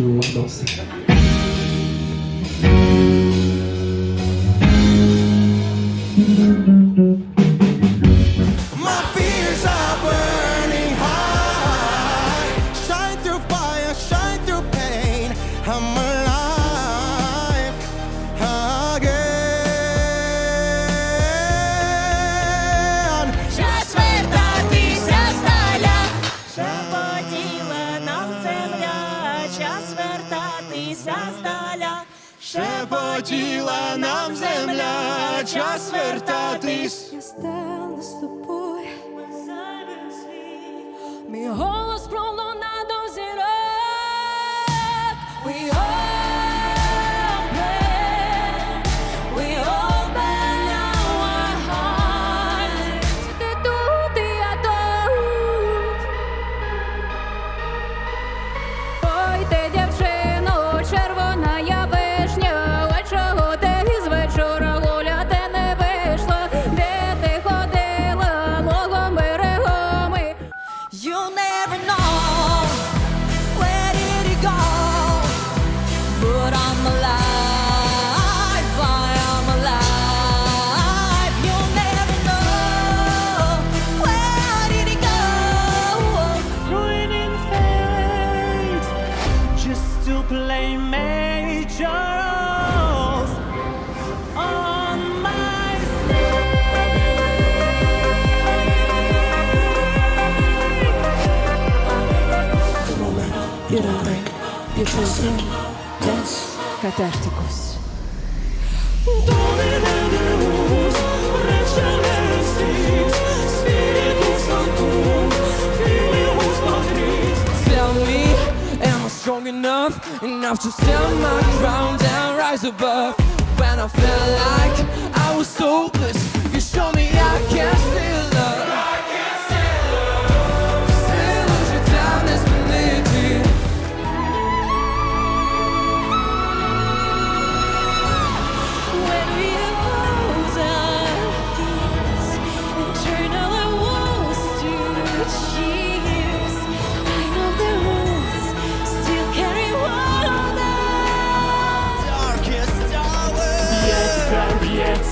no lockdown. час вертатися здаля, шепотіла нам земля, час вертатись. Я стану з тобою, мій bir örnek, bir çözüm, genç ve tertikus. Doğru enough, enough to stand my crown and rise above. When I felt like I was hopeless, you showed me.